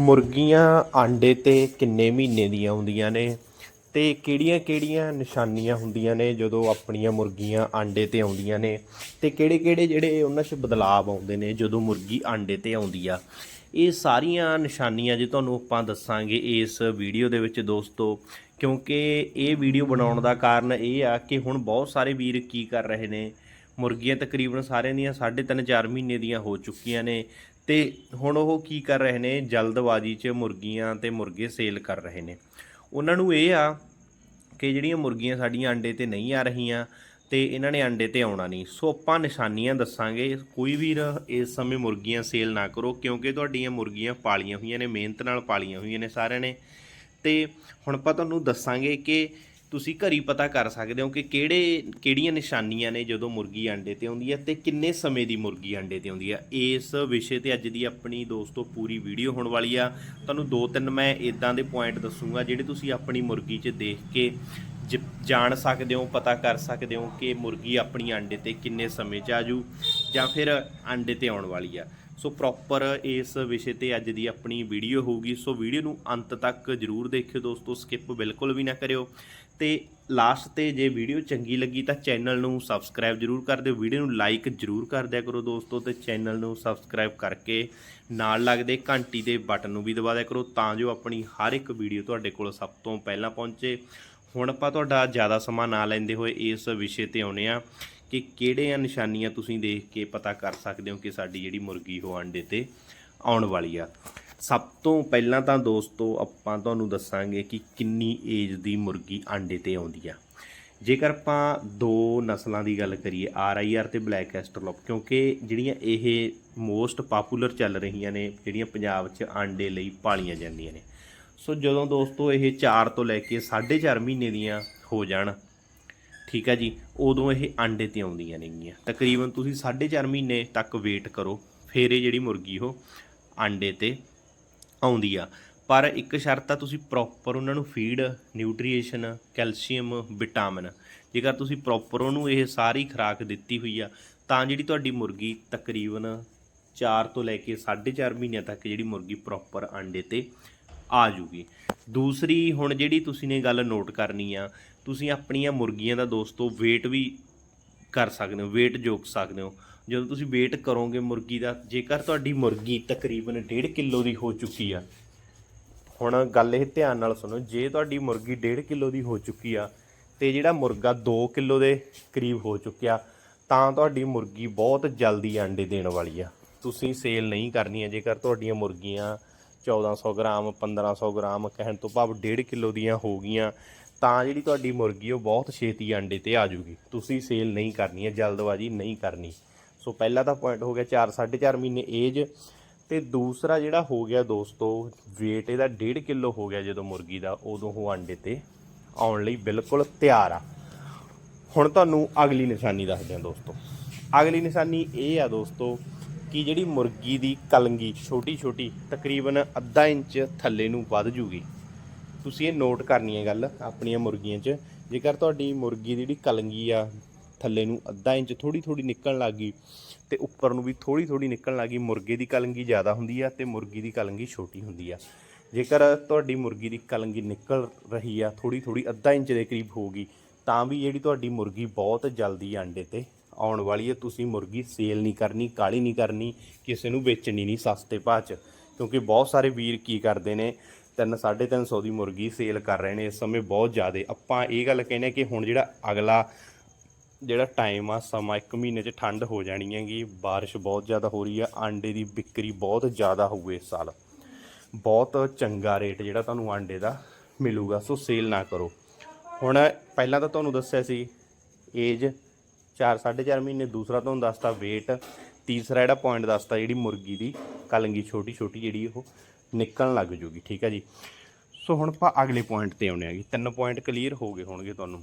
ਮੁਰਗੀਆਂ ਆਂਡੇ ਤੇ ਕਿੰਨੇ ਮਹੀਨੇ ਦੀਆਂ ਆਉਂਦੀਆਂ ਨੇ ਤੇ ਕਿਹੜੀਆਂ-ਕਿਹੜੀਆਂ ਨਿਸ਼ਾਨੀਆਂ ਹੁੰਦੀਆਂ ਨੇ ਜਦੋਂ ਆਪਣੀਆਂ ਮੁਰਗੀਆਂ ਆਂਡੇ ਤੇ ਆਉਂਦੀਆਂ ਨੇ ਤੇ ਕਿਹੜੇ-ਕਿਹੜੇ ਜਿਹੜੇ ਉਹਨਾਂ 'ਚ ਬਦਲਾਅ ਆਉਂਦੇ ਨੇ ਜਦੋਂ ਮੁਰਗੀ ਆਂਡੇ ਤੇ ਆਉਂਦੀ ਆ? ਇਹ ਸਾਰੀਆਂ ਨਿਸ਼ਾਨੀਆਂ ਜੇ ਤੁਹਾਨੂੰ ਆਪਾਂ ਦੱਸਾਂਗੇ ਇਸ ਵੀਡੀਓ ਦੇ ਵਿੱਚ ਦੋਸਤੋ, ਕਿਉਂਕਿ ਇਹ ਵੀਡੀਓ ਬਣਾਉਣ ਦਾ ਕਾਰਨ ਇਹ ਆ ਕਿ ਹੁਣ ਬਹੁਤ ਸਾਰੇ ਵੀਰ ਕੀ ਕਰ ਰਹੇ ਨੇ? ਮੁਰਗੀਆਂ ਤਕਰੀਬਨ ਸਾਰਿਆਂ ਦੀਆਂ 3.5 4 ਮਹੀਨੇ ਦੀਆਂ ਹੋ ਚੁੱਕੀਆਂ ਨੇ ਤੇ ਹੁਣ ਉਹ ਕੀ ਕਰ ਰਹੇ ਨੇ? ਜਲਦਬਾਜ਼ੀ 'ਚ ਮੁਰਗੀਆਂ ਤੇ ਮੁਰਗੇ ਸੇਲ ਕਰ ਰਹੇ ਨੇ। ਉਹਨਾਂ ਨੂੰ ਇਹ ਆ ਕਿ ਜਿਹੜੀਆਂ ਮੁਰਗੀਆਂ ਸਾਡੀਆਂ ਅੰਡੇ ਤੇ ਨਹੀਂ ਆ ਰਹੀਆਂ ਤੇ ਇਹਨਾਂ ਨੇ ਅੰਡੇ ਤੇ ਆਉਣਾ ਨਹੀਂ। ਸੋ ਆਪਾਂ ਨਿਸ਼ਾਨੀਆਂ ਦੱਸਾਂਗੇ। ਕੋਈ ਵੀ ਇਸ ਸਮੇਂ ਮੁਰਗੀਆਂ ਸੇਲ ਨਾ ਕਰੋ ਕਿਉਂਕਿ ਤੁਹਾਡੀਆਂ ਮੁਰਗੀਆਂ ਪਾਲੀਆਂ ਹੋਈਆਂ ਨੇ, ਮਿਹਨਤ ਨਾਲ ਪਾਲੀਆਂ ਹੋਈਆਂ ਨੇ ਸਾਰਿਆਂ ਨੇ। ਤੇ ਹੁਣ ਆਪਾਂ ਤੁਹਾਨੂੰ ਦੱਸਾਂਗੇ ਕਿ ਤੁਸੀਂ ਘਰੀ ਪਤਾ ਕਰ ਸਕਦੇ ਹੋ ਕਿ ਕਿਹੜੇ, ਕਿਹੜੀਆਂ ਨਿਸ਼ਾਨੀਆਂ ਨੇ ਜਦੋਂ ਮੁਰਗੀ ਆਂਡੇ ਤੇ ਆਉਂਦੀ ਹੈ ਤੇ ਕਿੰਨੇ ਸਮੇਂ ਦੀ ਮੁਰਗੀ ਆਂਡੇ ਤੇ ਆਉਂਦੀ ਹੈ। ਇਸ ਵਿਸ਼ੇ ਤੇ ਅੱਜ ਦੀ ਆਪਣੀ ਦੋਸਤੋ ਪੂਰੀ ਵੀਡੀਓ ਹੋਣ ਵਾਲੀ ਆ। ਤੁਹਾਨੂੰ ਦੋ ਤਿੰਨ ਮੈਂ ਇਦਾਂ ਦੇ ਪੁਆਇੰਟ ਦੱਸੂਗਾ ਜਿਹੜੇ ਤੁਸੀਂ ਆਪਣੀ ਮੁਰਗੀ 'ਚ ਦੇਖ ਕੇ ਜ- ਜਾਣ ਸਕਦੇ ਹੋ, ਪਤਾ ਕਰ ਸਕਦੇ ਹੋ ਕਿ ਮੁਰਗੀ ਆਪਣੀ ਆਂਡੇ ਤੇ ਕਿੰਨੇ ਸਮੇਂ 'ਚ ਆਜੂ ਜਾਂ ਫਿਰ ਆਂਡੇ ਤੇ ਆਉਣ ਵਾਲੀ ਆ। ਸੋ ਪ੍ਰੋਪਰ ਇਸ ਵਿਸ਼ੇ ਤੇ ਅੱਜ ਦੀ ਆਪਣੀ ਵੀਡੀਓ ਹੋਊਗੀ। ਸੋ ਵੀਡੀਓ ਨੂੰ ਅੰਤ ਤੱਕ ਜਰੂਰ ਦੇਖਿਓ ਦੋਸਤੋ ਸਕਿਪ ਬਿਲਕੁਲ ਵੀ ਨਾ ਕਰਿਓ। ਤੇ ਲਾਸਟ ਤੇ ਜੇ ਵੀਡੀਓ ਚੰਗੀ ਲੱਗੀ ਤਾਂ ਚੈਨਲ ਨੂੰ ਸਬਸਕ੍ਰਾਈਬ ਜਰੂਰ ਕਰ ਦਿਓ। ਵੀਡੀਓ ਨੂੰ ਲਾਈਕ ਜਰੂਰ ਕਰ ਦਿਆ ਕਰੋ ਦੋਸਤੋ ਤੇ ਚੈਨਲ ਨੂੰ ਸਬਸਕ੍ਰਾਈਬ ਕਰਕੇ ਨਾਲ ਲੱਗਦੇ ਘੰਟੀ ਦੇ ਬਟਨ ਨੂੰ ਵੀ ਦਬਾ ਦਿਆ ਕਰੋ ਤਾਂ ਜੋ ਆਪਣੀ ਹਰ ਇੱਕ ਵੀਡੀਓ ਤੁਹਾਡੇ ਕੋਲ ਸਭ ਤੋਂ ਪਹਿਲਾਂ ਪਹੁੰਚੇ। ਹੁਣ ਆਪਾਂ ਤੁਹਾਡਾ ਜ਼ਿਆਦਾ ਸਮਾਂ ਨਾ ਲੈਂਦੇ ਹੋਏ ਇਸ ਵਿਸ਼ੇ ਤੇ ਆਉਨੇ ਆ ਕਿ ਕਿਹੜੀਆਂ ਨਿਸ਼ਾਨੀਆਂ ਤੁਸੀਂ ਦੇਖ ਕੇ ਪਤਾ ਕਰ ਸਕਦੇ ਹੋ ਕਿ ਸਾਡੀ ਜਿਹੜੀ ਮੁਰਗੀ ਉਹ ਆਂਡੇ ਤੇ ਆਉਣ ਵਾਲੀ ਆ? ਸਭ ਤੋਂ ਪਹਿਲਾਂ ਤਾਂ ਦੋਸਤੋ, ਆਪਾਂ ਤੁਹਾਨੂੰ ਦੱਸਾਂਗੇ ਕਿ ਕਿੰਨੀ ਏਜ ਦੀ ਮੁਰਗੀ ਆਂਡੇ ਤੇ ਆਉਂਦੀ ਆ। ਜੇਕਰ ਆਪਾਂ ਦੋ ਨਸਲਾਂ ਦੀ ਗੱਲ ਕਰੀਏ, ਆਰ ਆਈ ਆਰ ਤੇ ਬਲੈਕ ਐਸਟਰਲੋਪ, ਕਿਉਂਕਿ ਜਿਹੜੀਆਂ ਇਹ ਮੋਸਟ ਪਪੂਲਰ ਚੱਲ ਰਹੀਆਂ ਨੇ, ਜਿਹੜੀਆਂ ਪੰਜਾਬ 'ਚ ਆਂਡੇ ਲਈ ਪਾਲੀਆਂ ਜਾਂਦੀਆਂ ਨੇ। ਸੋ ਜਦੋਂ ਦੋਸਤੋ, ਇਹ 4 ਤੋਂ ਲੈ ਕੇ 4.5 ਮਹੀਨੇ ਦੀਆਂ ਹੋ ਜਾਣ ਠੀਕ ਹੈ ਜੀ, ਉਦੋਂ ਇਹ ਆਂਡੇ ਤੇ ਆਉਂਦੀਆਂ ਨੇਗੀਆਂ। ਤਕਰੀਬਨ ਤੁਸੀਂ 4.5 ਮਹੀਨੇ ਤੱਕ ਵੇਟ ਕਰੋ, ਫਿਰ ਇਹ ਜਿਹੜੀ ਮੁਰਗੀ ਉਹ ਆਂਡੇ ਤੇ ਆਉਂਦੀ ਆ। ਪਰ ਇੱਕ ਸ਼ਰਤ ਆ, ਤੁਸੀਂ ਪ੍ਰੋਪਰ ਉਹਨਾਂ ਨੂੰ ਫੀਡ ਨਿਊਟ੍ਰੀਸ਼ਨ ਕੈਲਸ਼ੀਅਮ ਵਿਟਾਮਿਨ ਜੇਕਰ ਤੁਸੀਂ ਪ੍ਰੋਪਰ ਉਹਨੂੰ ਇਹ ਸਾਰੀ ਖੁਰਾਕ ਦਿੱਤੀ ਹੋਈ ਆ, ਤਾਂ ਜਿਹੜੀ ਤੁਹਾਡੀ ਮੁਰਗੀ ਤਕਰੀਬਨ 4 ਤੋਂ ਲੈ ਕੇ 4.5 ਮਹੀਨਿਆਂ ਤੱਕ ਜਿਹੜੀ ਮੁਰਗੀ ਪ੍ਰੋਪਰ ਆਂਡੇ ਤੇ ਆ ਜੂਗੀ। ਦੂਸਰੀ, ਹੁਣ ਜਿਹੜੀ ਤੁਸੀਂ ਨੇ ਗੱਲ ਨੋਟ ਕਰਨੀ ਆ, ਤੁਸੀਂ ਆਪਣੀਆਂ ਮੁਰਗੀਆਂ ਦਾ ਦੋਸਤੋ weight ਵੀ ਕਰ ਸਕਦੇ ਹੋ, weight ਜੋਕ ਸਕਦੇ ਹੋ। ਜਦੋਂ ਤੁਸੀਂ weight ਕਰੋਗੇ ਮੁਰਗੀ ਦਾ, ਜੇਕਰ ਤੁਹਾਡੀ ਮੁਰਗੀ ਤਕਰੀਬਨ 1.5 ਕਿਲੋ ਦੀ ਹੋ ਚੁੱਕੀ ਆ, ਹੁਣ ਗੱਲ ਇਹ ਧਿਆਨ ਨਾਲ ਸੁਣੋ, ਜੇ ਤੁਹਾਡੀ ਮੁਰਗੀ 1.5 ਕਿਲੋ ਦੀ ਹੋ ਚੁੱਕੀ ਆ, ਤੇ ਜਿਹੜਾ ਮੁਰਗਾ 2 ਕਿਲੋ ਦੇ ਕਰੀਬ ਹੋ ਚੁੱਕਿਆ, ਤਾਂ ਤੁਹਾਡੀ ਮੁਰਗੀ ਬਹੁਤ ਜਲਦੀ ਆਂਡੇ ਦੇਣ ਵਾਲੀ ਆ। ਤੁਸੀਂ ਸੇਲ ਨਹੀਂ ਕਰਨੀ ਹੈ ਜੇਕਰ ਤੁਹਾਡੀਆਂ ਮੁਰਗੀਆਂ 1400 ਗ੍ਰਾਮ 1500 ਗ੍ਰਾਮ ਕਹਿਣ ਤੋਂ ਭਾਵ 1.5 ਕਿਲੋ ਦੀਆਂ ਹੋ ਗਈਆਂ। ਤਾਂ ਜਿਹੜੀ ਤੁਹਾਡੀ ਮੁਰਗੀ, ਉਹ ਬਹੁਤ ਛੇਤੀ ਆਂਡੇ ਤੇ ਆ ਜੂਗੀ। ਤੁਸੀਂ ਸੇਲ ਨਹੀਂ ਕਰਨੀ ਹੈ, ਜਲਦਬਾਜ਼ੀ ਨਹੀਂ ਕਰਨੀ। ਸੋ ਪਹਿਲਾ ਤਾਂ ਪੁਆਇੰਟ ਹੋ ਗਿਆ 4 4.5 ਮਹੀਨੇ ਏਜ ਤੇ ਦੂਸਰਾ ਜਿਹੜਾ ਹੋ ਗਿਆ ਦੋਸਤੋ, weight ਇਹਦਾ 1.5 ਕਿਲੋ ਹੋ ਗਿਆ ਜਦੋਂ ਮੁਰਗੀ ਦਾ, ਉਦੋਂ ਉਹ ਆਂਡੇ ਤੇ ਆਉਣ ਲਈ ਬਿਲਕੁਲ ਤਿਆਰ ਆ। ਹੁਣ ਤੁਹਾਨੂੰ ਅਗਲੀ ਨਿਸ਼ਾਨੀ ਦੱਸਦੇ ਹਾਂ ਦੋਸਤੋ। ਅਗਲੀ ਨਿਸ਼ਾਨੀ ਇਹ ਆ ਦੋਸਤੋ ਕਿ ਜਿਹੜੀ ਮੁਰਗੀ ਦੀ ਕਲੰਗੀ ਛੋਟੀ ਛੋਟੀ ਤਕਰੀਬਨ ਅੱਧਾ ਇੰਚ ਥੱਲੇ ਨੂੰ ਵੱਧ ਜੂਗੀ। ਤੁਸੀਂ ਇਹ ਨੋਟ ਕਰਨੀ ਹੈ ਗੱਲ ਆਪਣੀਆਂ ਮੁਰਗੀਆਂ 'ਚ। ਜੇਕਰ ਤੁਹਾਡੀ ਮੁਰਗੀ ਦੀ ਜਿਹੜੀ ਕਲੰਗੀ ਆ ਥੱਲੇ ਨੂੰ ਅੱਧਾ ਇੰਚ ਥੋੜੀ ਥੋੜੀ ਨਿਕਲਣ ਲੱਗੀ ਤੇ ਉੱਪਰ ਨੂੰ ਵੀ ਥੋੜੀ ਥੋੜੀ ਨਿਕਲਣ ਲੱਗੀ ਮੁਰਗੇ ਦੀ ਕਲੰਗੀ ਜ਼ਿਆਦਾ ਹੁੰਦੀ ਆ ਤੇ ਮੁਰਗੀ ਦੀ ਕਲੰਗੀ ਛੋਟੀ ਹੁੰਦੀ ਆ। ਜੇਕਰ ਤੁਹਾਡੀ ਮੁਰਗੀ ਦੀ ਕਲੰਗੀ ਨਿਕਲ ਰਹੀ ਆ ਥੋੜੀ ਥੋੜੀ ਅੱਧਾ ਇੰਚ ਦੇ ਕਰੀਬ ਹੋਊਗੀ, ਤਾਂ ਵੀ ਜਿਹੜੀ ਤੁਹਾਡੀ ਮੁਰਗੀ ਬਹੁਤ ਜਲਦੀ ਆਂਡੇ ਤੇ ਆਉਣ ਵਾਲੀ ਹੈ। ਤੁਸੀਂ ਮੁਰਗੀ ਸੇਲ ਨਹੀਂ ਕਰਨੀ ਕਾਲੀ ਨਹੀਂ ਕਰਨੀ, ਕਿਸੇ ਨੂੰ ਵੇਚਣੀ ਨਹੀਂ ਸਸਤੇ ਭਾਅ 'ਚ। ਕਿਉਂਕਿ ਬਹੁਤ ਸਾਰੇ ਵੀਰ ਕੀ ਕਰਦੇ ਨੇ 3 350 ਦੀ ਮੁਰਗੀ ਸੇਲ ਕਰ ਰਹੇ ਨੇ। ਇਸ ਸਮੇਂ ਬਹੁਤ ਜ਼ਿਆਦਾ। ਆਪਾਂ ਇਹ ਗੱਲ ਕਹਿੰਦੇ ਕਿ ਹੁਣ ਜਿਹੜਾ ਅਗਲਾ ਜਿਹੜਾ ਟਾਈਮ ਆ, ਸਮਾਂ ਇੱਕ ਮਹੀਨੇ 'ਚ ਠੰਡ ਹੋ ਜਾਣੀ ਹੈਗੀ। ਬਾਰਿਸ਼ ਬਹੁਤ ਜ਼ਿਆਦਾ ਹੋ ਰਹੀ ਆ। ਆਂਡੇ ਦੀ ਵਿਕਰੀ ਬਹੁਤ ਜ਼ਿਆਦਾ ਹੋਊ ਇਸ ਸਾਲ। ਬਹੁਤ ਚੰਗਾ ਰੇਟ ਜਿਹੜਾ ਤੁਹਾਨੂੰ ਆਂਡੇ ਦਾ ਮਿਲੂਗਾ। ਸੋ ਸੇਲ ਨਾ ਕਰੋ। ਹੁਣ ਪਹਿਲਾਂ ਤਾਂ ਤੁਹਾਨੂੰ ਦੱਸਿਆ ਸੀ ਏਜ 4 4.5 ਮਹੀਨੇ, ਦੂਸਰਾ ਤੁਹਾਨੂੰ ਦੱਸਤਾ weight, ਤੀਸਰਾ ਜਿਹੜਾ ਪੁਆਇੰਟ ਦੱਸਤਾ ਜਿਹੜੀ ਮੁਰਗੀ ਦੀ, ਕਲੰਗੀ ਛੋਟੀ ਛੋਟੀ ਜਿਹੜੀ ਉਹ ਨਿਕਲਣ ਲੱਗ ਜੂਗੀ, ਠੀਕ ਹੈ ਜੀ? ਸੋ ਹੁਣ ਆਪਾਂ ਅਗਲੇ ਪੁਆਇੰਟ ਤੇ ਆਉਣੇ ਆ ਜੀ। ਤਿੰਨ ਪੁਆਇੰਟ ਕਲੀਅਰ ਹੋ ਗਏ ਹੋਣਗੇ ਤੁਹਾਨੂੰ।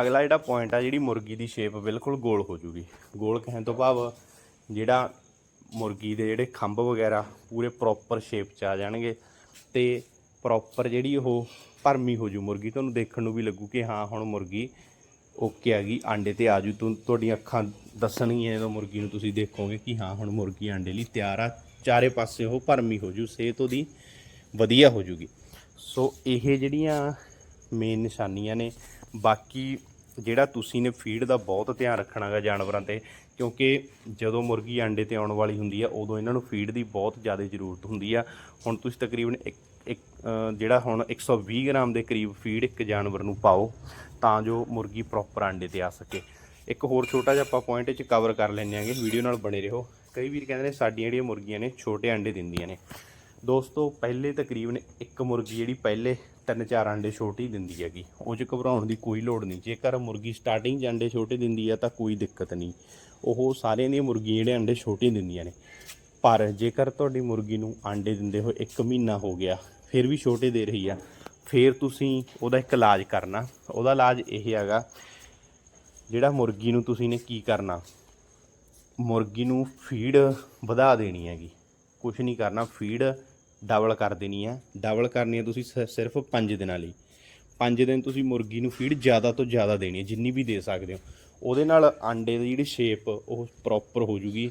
ਅਗਲਾ ਜਿਹੜਾ ਪੁਆਇੰਟ ਆ, ਜਿਹੜੀ ਮੁਰਗੀ ਦੀ ਸ਼ੇਪ ਬਿਲਕੁਲ ਗੋਲ ਹੋ ਜੂਗੀ। ਗੋਲ ਕਹਿਣ ਤੋਂ ਭਾਵ ਜਿਹੜਾ ਮੁਰਗੀ ਦੇ ਜਿਹੜੇ ਖੰਭ ਵਗੈਰਾ ਪੂਰੇ ਪ੍ਰੋਪਰ ਸ਼ੇਪ 'ਚ ਆ ਜਾਣਗੇ ਤੇ ਪ੍ਰੋਪਰ ਜਿਹੜੀ ਉਹ ਭਰਮੀ ਹੋ ਜੂ ਮੁਰਗੀ। ਤੁਹਾਨੂੰ ਦੇਖਣ ਨੂੰ ਵੀ ਲੱਗੂ ਕਿ ਹਾਂ, ਹੁਣ ਮੁਰਗੀ ਓਕੇ ਆ ਗਈ, ਆਂਡੇ ਤੇ ਆਜੂ, ਤੁ ਤੁਹਾਡੀਆਂ ਅੱਖਾਂ ਦੱਸਣਗੀਆਂ ਜਦੋਂ ਮੁਰਗੀ ਨੂੰ ਤੁਸੀਂ ਦੇਖੋਗੇ ਕਿ ਹਾਂ, ਹੁਣ ਮੁਰਗੀ ਆਂਡੇ ਲਈ ਤਿਆਰ ਆ, ਚਾਰੇ ਪਾਸੇ ਉਹ ਭਰਮੀ ਹੋ ਜੂ, ਸਿਹਤ ਉਹਦੀ ਵਧੀਆ ਹੋ ਜੂਗੀ। ਸੋ ਇਹ ਜਿਹੜੀਆਂ ਮੇਨ ਨਿਸ਼ਾਨੀਆਂ ਨੇ, ਬਾਕੀ ਜਿਹੜਾ ਤੁਸੀਂ ਨੇ ਫੀਡ ਦਾ ਬਹੁਤ ਧਿਆਨ ਰੱਖਣਾਗਾ ਜਾਨਵਰਾਂ ਤੇ, ਕਿਉਂਕਿ ਜਦੋਂ ਮੁਰਗੀ ਆਂਡੇ ਤੇ ਆਉਣ ਵਾਲੀ ਹੁੰਦੀ ਆ, ਉਦੋਂ ਇਹਨਾਂ ਨੂੰ ਫੀਡ ਦੀ ਬਹੁਤ ਜ਼ਿਆਦਾ ਜ਼ਰੂਰਤ ਹੁੰਦੀ ਆ। ਹੁਣ ਤੁਸੀਂ ਤਕਰੀਬਨ ਇੱਕ ਜਿਹੜਾ ਹੁਣ 120 ਗ੍ਰਾਮ ਦੇ ਕਰੀਬ ਫੀਡ ਇੱਕ ਜਾਨਵਰ ਨੂੰ ਪਾਓ ਤਾਂ ਜੋ ਮੁਰਗੀ ਪ੍ਰੋਪਰ ਆਂਡੇ ਤੇ ਆ ਸਕੇ। ਇੱਕ ਹੋਰ ਛੋਟਾ ਜਿਹਾ ਆਪਾਂ ਪੁਆਇੰਟ 'ਚ ਕਵਰ ਕਰ ਲੈਂਦੇ ਆਂਗੇ ਵੀਡੀਓ ਨਾਲ ਬਣੇ ਰਹੋ। ਕਈ ਵੀਰ ਕਹਿੰਦੇ ਨੇ ਸਾਡੀਆਂ ਜਿਹੜੀਆਂ ਮੁਰਗੀਆਂ ਨੇ ਛੋਟੇ ਆਂਡੇ ਦਿੰਦੀਆਂ ਨੇ। ਦੋਸਤੋ, ਪਹਿਲੇ ਤਕਰੀਬਨ ਇੱਕ ਮੁਰਗੀ ਜਿਹੜੀ ਪਹਿਲੇ ਤਿੰਨ ਚਾਰ ਆਂਡੇ ਛੋਟੇ ਹੀ ਦਿੰਦੀ ਹੈਗੀ। ਉਹ 'ਚ ਘਬਰਾਉਣ ਦੀ ਕੋਈ ਲੋੜ ਨਹੀਂ। ਜੇਕਰ ਮੁਰਗੀ ਸਟਾਰਟਿੰਗ 'ਚ ਆਂਡੇ ਛੋਟੇ ਦਿੰਦੀ ਆ ਤਾਂ ਕੋਈ ਦਿੱਕਤ ਨਹੀਂ। ਉਹ ਸਾਰਿਆਂ ਦੀਆਂ ਮੁਰਗੀਆਂ ਜਿਹੜੇ ਆਂਡੇ ਛੋਟੇ ਦਿੰਦੀਆਂ ਨੇ। ਪਰ ਜੇਕਰ ਤੁਹਾਡੀ ਮੁਰਗੀ ਨੂੰ ਆਂਡੇ ਦਿੰਦੇ ਹੋਏ 1 ਮਹੀਨਾ ਹੋ ਗਿਆ ਫਿਰ ਵੀ ਛੋਟੇ ਦੇ ਰਹੀ ਆ। ਫਿਰ ਤੁਸੀਂ ਉਹਦਾ ਇੱਕ ਇਲਾਜ ਕਰਨਾ। ਉਹਦਾ ਇਲਾਜ ਇਹ ਹੈਗਾ, ਜਿਹੜਾ ਮੁਰਗੀ ਨੂੰ ਤੁਸੀਂ ਨੇ ਕੀ ਕਰਨਾ? ਮੁਰਗੀ ਨੂੰ ਫੀਡ ਵਧਾ ਦੇਣੀ ਹੈਗੀ। ਕੁਝ ਨਹੀਂ ਕਰਨਾ ਫੀਡ ਡਬਲ ਕਰ ਦੇਣੀ ਹੈ ਡਬਲ ਕਰਨੀ ਹੈ ਤੁਸੀਂ ਸ- ਸਿਰਫ 5 ਦਿਨਾਂ ਲਈ। 5 ਦਿਨ ਤੁਸੀਂ ਮੁਰਗੀ ਨੂੰ ਫੀਡ ਜ਼ਿਆਦਾ ਤੋਂ ਜ਼ਿਆਦਾ ਦੇਣੀ ਹੈ ਜਿੰਨੀ ਵੀ ਦੇ ਸਕਦੇ ਹੋ। ਉਹਦੇ ਨਾਲ ਆਂਡੇ ਦੀ ਜਿਹੜੀ ਸ਼ੇਪ ਉਹ ਪ੍ਰੋਪਰ ਹੋ ਜੂਗੀ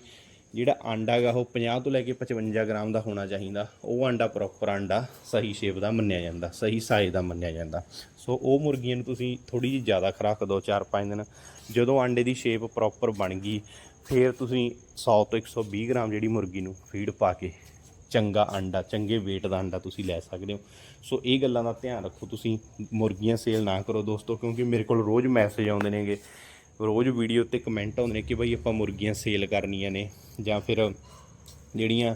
ਜਿਹੜਾ ਆਂਡਾ ਗਾ ਉਹ 50 ਤੋਂ ਲੈ ਕੇ 55 ਗ੍ਰਾਮ ਦਾ ਹੋਣਾ ਚਾਹੀਦਾ। ਉਹ ਆਂਡਾ ਪ੍ਰੋਪਰ ਆਂਡਾ ਸਹੀ ਸ਼ੇਪ ਦਾ ਮੰਨਿਆ ਜਾਂਦਾ, ਸਹੀ ਸਾਈਜ਼ ਦਾ ਮੰਨਿਆ ਜਾਂਦਾ। ਸੋ ਉਹ ਮੁਰਗੀਆਂ ਨੂੰ ਤੁਸੀਂ ਥੋੜੀ ਜਿਹੀ ਜ਼ਿਆਦਾ ਖੁਰਾਕ ਦਿਓ 4-5 ਦਿਨ। ਜਦੋਂ ਆਂਡੇ ਦੀ ਸ਼ੇਪ ਪ੍ਰੋਪਰ ਬਣ ਗਈ, ਫਿਰ ਤੁਸੀਂ 100 ਤੋਂ 120 ਗ੍ਰਾਮ ਜਿਹੜੀ ਮੁਰਗੀ ਨੂੰ ਫੀਡ ਪਾ ਕੇ ਚੰਗਾ ਆਂਡਾ ਚੰਗੇ weight ਦਾ ਆਂਡਾ ਤੁਸੀਂ ਲੈ ਸਕਦੇ ਹੋ। ਸੋ ਇਹ ਗੱਲਾਂ ਦਾ ਧਿਆਨ ਰੱਖੋ ਤੁਸੀਂ। ਮੁਰਗੀਆਂ ਸੇਲ ਨਾ ਕਰੋ ਦੋਸਤੋ, ਕਿਉਂਕਿ ਮੇਰੇ ਕੋਲ ਰੋਜ਼ ਮੈਸੇਜ ਆਉਂਦੇ ਨੇਗੇ। ਰੋਜ਼ ਵੀਡੀਓ ਤੇ ਕਮੈਂਟ ਆਉਂਦੇ ਨੇ ਕਿ ਬਈ ਆਪਾਂ ਮੁਰਗੀਆਂ ਸੇਲ ਕਰਨੀਆਂ ਨੇ ਜਾਂ ਫਿਰ ਜਿਹੜੀਆਂ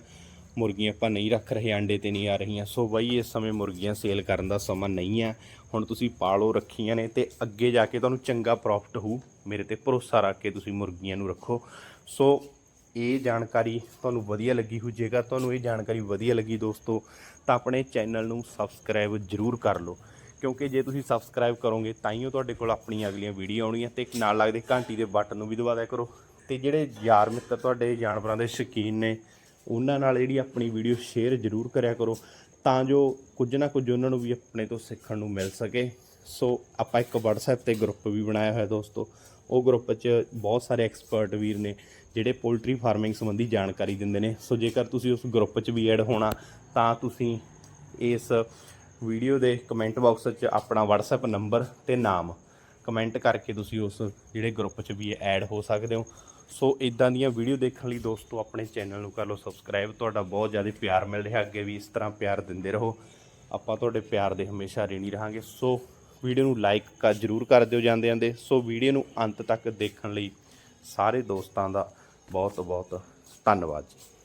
ਮੁਰਗੀਆਂ ਆਪਾਂ ਨਹੀਂ ਰੱਖ ਰਹੇ, ਆਂਡੇ ਤੇ ਨਹੀਂ ਆ ਰਹੀਆਂ। ਸੋ ਬਾਈ ਇਸ ਸਮੇਂ ਮੁਰਗੀਆਂ ਸੇਲ ਕਰਨ ਦਾ ਸਮਾਂ ਨਹੀਂ ਹੈ। ਹੁਣ ਤੁਸੀਂ ਪਾਲੋ ਰੱਖੀਆਂ ਨੇ ਤੇ ਅੱਗੇ ਜਾ ਕੇ ਤੁਹਾਨੂੰ ਚੰਗਾ ਪ੍ਰੋਫਿਟ ਹੋਊ। ਮੇਰੇ ਤੇ ਭਰੋਸਾ ਰੱਖ ਕੇ ਤੁਸੀਂ ਮੁਰਗੀਆਂ ਨੂੰ ਰੱਖੋ। ਸੋ ਇਹ ਜਾਣਕਾਰੀ ਤੁਹਾਨੂੰ ਵਧੀਆ ਲੱਗੀ ਹੋ ਜੇਕਰ ਤੁਹਾਨੂੰ ਇਹ ਜਾਣਕਾਰੀ ਵਧੀਆ ਲੱਗੀ ਦੋਸਤੋ, ਤਾਂ ਆਪਣੇ ਚੈਨਲ ਨੂੰ ਸਬਸਕ੍ਰਾਈਬ ਜ਼ਰੂਰ ਕਰ ਲਓ। ਕਿਉਂਕਿ ਜੇ ਤੁਸੀਂ ਸਬਸਕ੍ਰਾਈਬ ਕਰੋਗੇ, ਤਾਂ ਹੀ ਉਹ ਤੁਹਾਡੇ ਕੋਲ ਆਪਣੀਆਂ ਅਗਲੀਆਂ ਵੀਡੀਓ ਆਉਣੀਆਂ ਤੇ ਨਾਲ ਲੱਗਦੇ ਘੰਟੀ ਦੇ ਬਟਨ ਨੂੰ ਵੀ ਦਬਾ ਦਿਆ ਕਰੋ। ਤੇ ਜਿਹੜੇ ਯਾਰ ਮਿੱਤਰ ਤੁਹਾਡੇ, ਜਾਨਵਰਾਂ ਦੇ ਸ਼ੌਕੀਨ ਨੇ, ਉਹਨਾਂ ਨਾਲ ਜਿਹੜੀ ਆਪਣੀ ਵੀਡੀਓ ਸ਼ੇਅਰ ਜ਼ਰੂਰ ਕਰਿਆ ਕਰੋ ਤਾਂ ਜੋ ਕੁਝ ਨਾ ਕੁਝ ਉਹਨਾਂ ਨੂੰ ਵੀ ਆਪਣੇ ਤੋਂ ਸਿੱਖਣ ਨੂੰ ਮਿਲ ਸਕੇ। ਸੋ ਆਪਾਂ ਇੱਕ WhatsApp ਤੇ ਗਰੁੱਪ ਵੀ ਬਣਾਇਆ ਹੋਇਆ ਦੋਸਤੋ। ਉਹ ਗਰੁੱਪ 'ਚ ਬਹੁਤ ਸਾਰੇ ਐਕਸਪਰਟ ਵੀਰ ਨੇ, ਜਿਹੜੇ ਪੋਲਟਰੀ ਫਾਰਮਿੰਗ ਸੰਬੰਧੀ ਜਾਣਕਾਰੀ ਦਿੰਦੇ ਨੇ। ਸੋ ਜੇਕਰ ਤੁਸੀਂ ਉਸ ਗਰੁੱਪ 'ਚ ਵੀ ਐਡ ਹੋਣਾ, ਤਾਂ ਤੁਸੀਂ ਇਸ ਵੀਡੀਓ ਦੇ ਕਮੈਂਟ ਬਾਕਸ 'ਚ ਆਪਣਾ WhatsApp ਨੰਬਰ ਤੇ ਨਾਮ। ਕਮੈਂਟ ਕਰਕੇ ਤੁਸੀਂ ਉਸ ਜਿਹੜੇ ਗਰੁੱਪ 'ਚ ਵੀ ਐਡ ਹੋ ਸਕਦੇ ਹੋ। ਸੋ ਇਦਾਂ ਦੀਆਂ ਵੀਡੀਓ ਦੇਖਣ ਲਈ ਦੋਸਤੋ ਆਪਣੇ ਚੈਨਲ ਨੂੰ ਕਰ ਲਓ ਸਬਸਕ੍ਰਾਈਬ ਤੁਹਾਡਾ ਬਹੁਤ ਜ਼ਿਆਦਾ ਪਿਆਰ ਮਿਲ ਰਿਹਾ। ਅੱਗੇ ਵੀ ਇਸ ਤਰ੍ਹਾਂ ਪਿਆਰ ਦਿੰਦੇ ਰਹੋ। ਆਪਾਂ ਤੁਹਾਡੇ ਪਿਆਰ ਦੇ ਹਮੇਸ਼ਾ ਰੇਣੀ ਰਹਾਂਗੇ। ਸੋ ਵੀਡੀਓ ਨੂੰ ਲਾਈਕ ਕਰ ਜਰੂਰ ਕਰ ਦਿਓ ਜਾਂਦੇ ਜਾਂਦੇ ਸੋ ਵੀਡੀਓ ਨੂੰ ਅੰਤ ਤੱਕ ਦੇਖਣ ਲਈ ਸਾਰੇ ਦੋਸਤਾਂ ਦਾ ਬਹੁਤ ਬਹੁਤ ਧੰਨਵਾਦ ਜੀ।